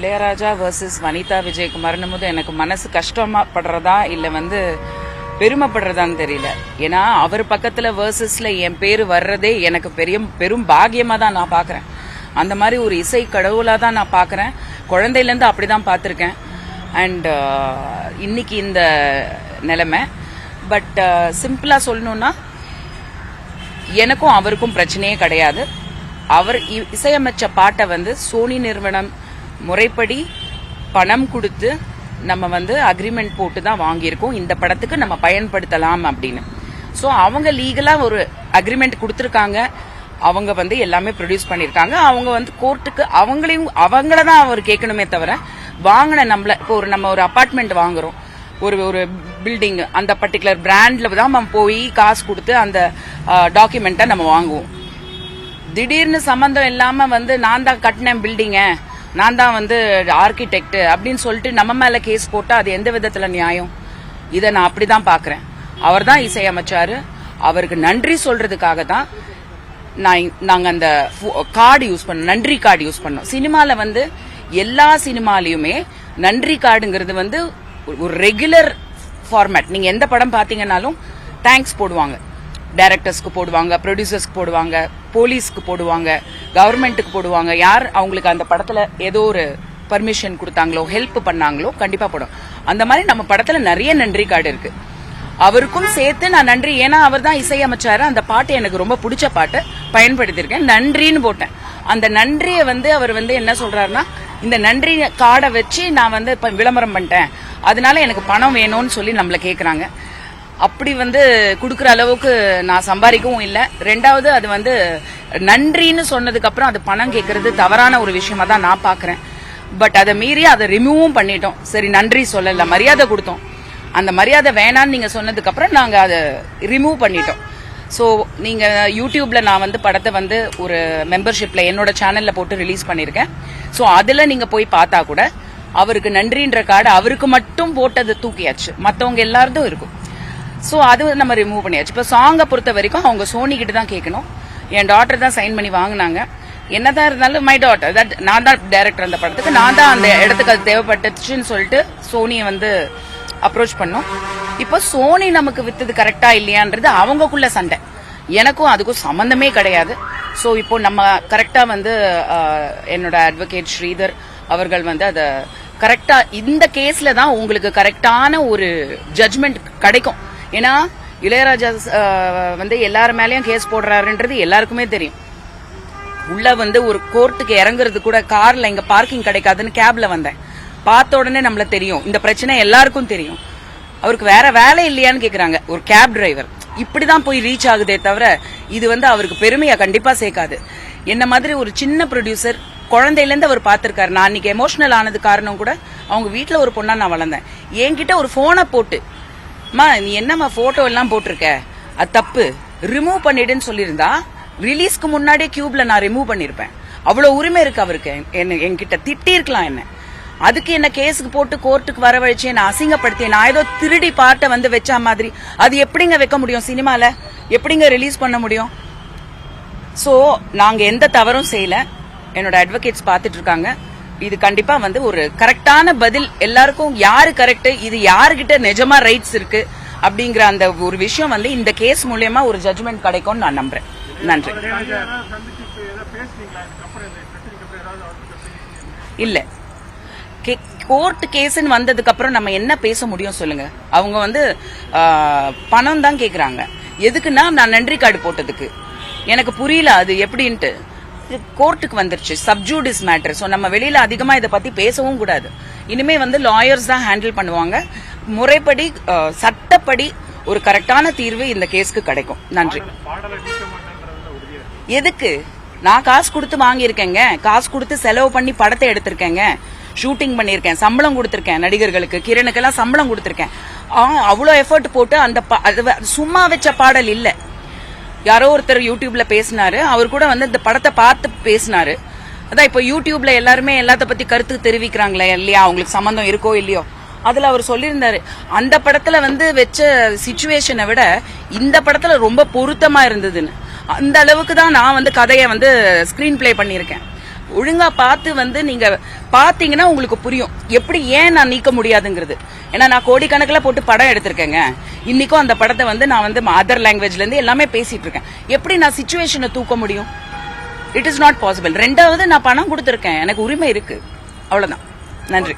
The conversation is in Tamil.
இளையராஜா வர்சஸ் வனிதா விஜயகுமார்னும் போது எனக்கு மனசு கஷ்டமாப்படுறதா இல்லை வந்து பெருமைப்படுறதான்னு தெரியல. ஏன்னா அவர் பக்கத்தில் வேர்சஸில் என் பேர் வர்றதே எனக்கு பெரிய பெரும் பாகியமாக தான் நான் பார்க்குறேன் அந்த மாதிரி ஒரு இசை கடவுளாக தான் நான் பார்க்குறேன் குழந்தையிலேருந்து அப்படி அப்படிதான் பார்த்துருக்கேன் அண்ட் uh, இன்னைக்கு இந்த நிலைமை. பட் சிம்பிளாக uh, சொல்லணும்னா எனக்கும் அவருக்கும் பிரச்சனையே கிடையாது. அவர் இசையமைச்ச பாட்டை வந்து சோனி நிறுவனம் முறைப்படி பணம் கொடுத்து நம்ம வந்து அக்ரிமெண்ட் போட்டு தான் வாங்கியிருக்கோம். இந்த படத்துக்கு நம்ம பயன்படுத்தலாம் அப்படின்னு. ஸோ அவங்க லீகலாக ஒரு அக்ரிமெண்ட் கொடுத்துருக்காங்க. அவங்க வந்து எல்லாமே ப்ரொடியூஸ் பண்ணியிருக்காங்க. அவங்க வந்து கோர்ட்டுக்கு அவங்களையும் அவங்கள தான் அவர் கேட்கணுமே தவிர வாங்கின நம்மள இப்போ ஒரு நம்ம ஒரு அபார்ட்மெண்ட் வாங்குறோம். ஒரு ஒரு பில்டிங் அந்த பர்டிகுலர் பிராண்டில் தான் நம்ம போய் காசு கொடுத்து அந்த டாக்குமெண்ட்டை நம்ம வாங்குவோம். திடீர்னு சம்மந்தம் இல்லாமல் வந்து நான் தான் கட்டினேன் பில்டிங்கை நான் தான் வந்து ஆர்கிடெக்ட் அப்படின்னு சொல்லிட்டு நம்ம மேல கேஸ் போட்டா அது எந்த விதத்துல நியாயம்? இதை நான் அப்படிதான் பாக்குறேன் அவர் தான் இசையமைச்சாரு. அவருக்கு நன்றி சொல்றதுக்காக தான் நான் நாங்க அந்த கார்டு யூஸ் பண்ணோம். நன்றி கார்டு யூஸ் பண்ணோம். சினிமால வந்து எல்லா சினிமாலையுமே நன்றி கார்டுங்கிறது வந்து ஒரு ரெகுலர் ஃபார்மேட் நீங்க எந்த படம் பாத்தீங்கன்னாலும் தேங்க்ஸ் போடுவாங்க. டைரக்டர்ஸ்க்கு போடுவாங்க ப்ரொடியூசர்ஸ்க்கு போடுவாங்க போலீஸ்க்கு போடுவாங்க. கவர்மெண்ட்டுக்கு போடுவாங்க. யார் அவங்களுக்கு அந்த படத்துல ஏதோ ஒரு பர்மிஷன் கொடுத்தாங்களோ ஹெல்ப் பண்ணாங்களோ கண்டிப்பா போடும். அந்த மாதிரி நம்ம படத்துல நிறைய நன்றி கார்டு இருக்கு. அவருக்கும் சேர்த்து நான் நன்றி. ஏன்னா அவர் தான் இசையமைச்சாரு. அந்த பாட்டு எனக்கு ரொம்ப பிடிச்ச பாட்டு. பயன்படுத்தியிருக்கேன். நன்றின்னு போட்டேன். அந்த நன்றியை வந்து அவர் வந்து என்ன சொல்றாருன்னா இந்த நன்றி கார்டை வச்சு நான் வந்து இப்ப விளம்பரம் பண்ணிட்டேன். அதனால எனக்கு பணம் வேணும்னு சொல்லி நம்மள கேக்குறாங்க. அப்படி வந்து கொடுக்குற அளவுக்கு நான் சம்பாதிக்கவும் இல்லை. ரெண்டாவது அது வந்து நன்றின்னு சொன்னதுக்கு அப்புறம் அது பணம் கேட்கறது தவறான ஒரு விஷயமா தான் நான் பாக்குறேன். பட் அதை மீறி அதை ரிமூவும் பண்ணிட்டோம். சரி நன்றி சொல்லல. மரியாதை கொடுத்தோம். அந்த மரியாதை வேணான்னு நீங்க சொன்னதுக்கு அப்புறம் நாங்க அதை ரிமூவ் பண்ணிட்டோம். ஸோ நீங்க யூடியூப்ல நான் வந்து படத்தை வந்து ஒரு மெம்பர்ஷிப்ல என்னோட சேனல்ல போட்டு ரிலீஸ் பண்ணியிருக்கேன் ஸோ அதுல நீங்க போய் பார்த்தா கூட அவருக்கு நன்றின்ற கார்டு அவருக்கு மட்டும் போட்டது தூக்கியாச்சு. மத்தவங்க எல்லாருக்கும் இருக்கும். ஸோ அது நம்ம ரிமூவ் பண்ணியாச்சு. இப்போ சாங்கை பொறுத்த வரைக்கும் அவங்க சோனி கிட்ட தான் கேட்கணும். என் டாட்டர் தான் சைன் பண்ணி வாங்கினாங்க. என்னதான் இருந்தாலும் மை டாட்டர் தட் நான் தான் டைரக்டர் அந்த படத்துக்கு நான் தான் அந்த இடத்துக்கு அது தேவைப்பட்டுச்சுன்னு சொல்லிட்டு சோனியை வந்து அப்ரோச் பண்ணோம். இப்போ சோனி நமக்கு வித்தது கரெக்டா இல்லையான்றது அவங்கக்குள்ள சண்டை. எனக்கும் அதுக்கும் சம்மந்தமே கிடையாது. ஸோ இப்போ நம்ம கரெக்டா வந்து என்னோட அட்வொகேட் ஸ்ரீதர் அவர்கள் வந்து அதை கரெக்டா இந்த கேஸ்ல தான் உங்களுக்கு கரெக்டான ஒரு ஜட்மெண்ட் கிடைக்கும். ஏன்னா இளையராஜா வந்து எல்லார் மேலயும் கேஸ் போடுறாருன்றது எல்லாருக்குமே தெரியும். உள்ள வந்து ஒரு கோர்ட்டுக்கு இறங்குறது கூட கார்ல இங்க பார்க்கிங் கிடைக்காதுன்னு கேப்ல வந்தேன். பார்த்த உடனே நம்மள தெரியும். இந்த பிரச்சனை எல்லாருக்கும் தெரியும். அவருக்கு வேற வேலை இல்லையான்னு கேக்குறாங்க. ஒரு கேப் டிரைவர் இப்படிதான் போய் ரீச் ஆகுதே தவிர இது வந்து அவருக்கு பெருமையா கண்டிப்பா சேர்க்காது. என்ன மாதிரி ஒரு சின்ன ப்ரொடியூசர் குழந்தையில இருந்து அவர் பார்த்துருக்காரு. நான் அன்னைக்கு எமோஷனல் ஆனது காரணம் கூட அவங்க வீட்டில் ஒரு பொண்ணா நான் வளர்ந்தேன். என்கிட்ட ஒரு போனை போட்டு அம்மா நீ என்னம்மா போட்டோ எல்லாம் போட்டிருக்க? அது தப்பு. ரிமூவ் பண்ணிடுன்னு சொல்லியிருந்தா ரிலீஸ்க்கு முன்னாடியே கியூப்ல நான் ரிமூவ் பண்ணிருப்பேன். அவ்வளவு உரிமை இருக்கு அவருக்கு. என்ன என்கிட்ட திட்டி இருக்கலாம் என்ன. அதுக்கு என்ன கேஸுக்கு போட்டு கோர்ட்டுக்கு வரவழைச்சு என்ன அசிங்கப்படுத்தி நான் ஏதோ திருடி பாட்டை வந்து வச்ச மாதிரி. அது எப்படிங்க வைக்க முடியும் சினிமால? எப்படிங்க ரிலீஸ் பண்ண முடியும்? சோ நாங்க எந்த தவறும் செய்யல. என்னோட அட்வொகேட்ஸ் பார்த்துட்டு இருக்காங்க. இது கண்டிப்பா வந்து ஒரு கரெக்டான பதில். எல்லாருக்கும் யாரு கரெக்ட் இது யாருகிட்ட நிஜமா ரைட்ஸ் இருக்கு? அப்படிங்கிற அந்த ஒரு விஷயம் வந்து இந்த கேஸ் மூலியமா ஒரு ஜட்மெண்ட் கிடைக்கும்னு நான் நம்புறேன். நன்றி. இல்ல. கோர்ட் கேஸ்ன்னு வந்ததுக்கு அப்புறம் நம்ம என்ன பேச முடியும் சொல்லுங்க. அவங்க வந்து பணம் தான் கேக்குறாங்க. எதுக்குன்னா நான் நன்றி கார்டு போட்டதுக்கு. எனக்கு புரியல அது எப்படின்ட்டு. கோர்ட்டுக்கு வந்துருச்சு. சப்ஜூடிஸ் மேட்டர் ஸோ நம்ம வெளியில அதிகமா இதை பத்தி பேசவும் கூடாது. இனிமே வந்து லாயர்ஸ் தான் ஹேண்டில் பண்ணுவாங்க. முறைப்படி சட்டப்படி ஒரு கரெக்டான தீர்வு இந்த கேஸ்க்கு கிடைக்கும். நன்றி. எதுக்கு? நான் காசு கொடுத்து வாங்கியிருக்கேங்க. காசு கொடுத்து செலவு பண்ணி படத்தை எடுத்திருக்கேங்க. ஷூட்டிங் பண்ணியிருக்கேன். சம்பளம் கொடுத்திருக்கேன் நடிகர்களுக்கு. கிரணுக்கெல்லாம் சம்பளம் கொடுத்திருக்கேன். அவ்வளோ எஃபர்ட் போட்டு அந்த சும்மா வச்ச பாடல் இல்ல. யாரோ ஒருத்தர் யூடியூப்ல பேசினாரு. அவர் கூட வந்து இந்த படத்தை பார்த்து பேசினாரு. அதான் இப்போ யூடியூப்ல எல்லாருமே எல்லாத்த பத்தி கருத்து தெரிவிக்கிறாங்களே இல்லையா? அவங்களுக்கு சம்மந்தம் இருக்கோ இல்லையோ? அதுல அவர் சொல்லியிருந்தாரு அந்த படத்துல வந்து வச்ச சுச்சுவேஷனை விட இந்த படத்துல ரொம்ப பொருத்தமா இருந்ததுன்னு. அந்த அளவுக்கு தான் நான் வந்து கதையை வந்து ஸ்கிரீன் ப்ளே பண்ணியிருக்கேன். ஒழுங்கா பார்த்து வந்து நீங்க பாத்தீங்கன்னா உங்களுக்கு புரியும். எப்படி ஏன் நான் நீக்க முடியாதுங்கிறது. ஏன்னா நான் கோடிக்கணக்கில் போட்டு படம் எடுத்திருக்கேங்க. இன்னைக்கும் அந்த படத்தை வந்து நான் வந்து அதர் லாங்குவேஜ்ல இருந்து எல்லாமே பேசிட்டு இருக்கேன். எப்படி நான் சுச்சுவேஷனை தூக்க முடியும்? இட் இஸ் நாட் பாசிபிள் ரெண்டாவது நான் பணம் கொடுத்துருக்கேன். எனக்கு உரிமை இருக்கு. அவ்வளவுதான். நன்றி.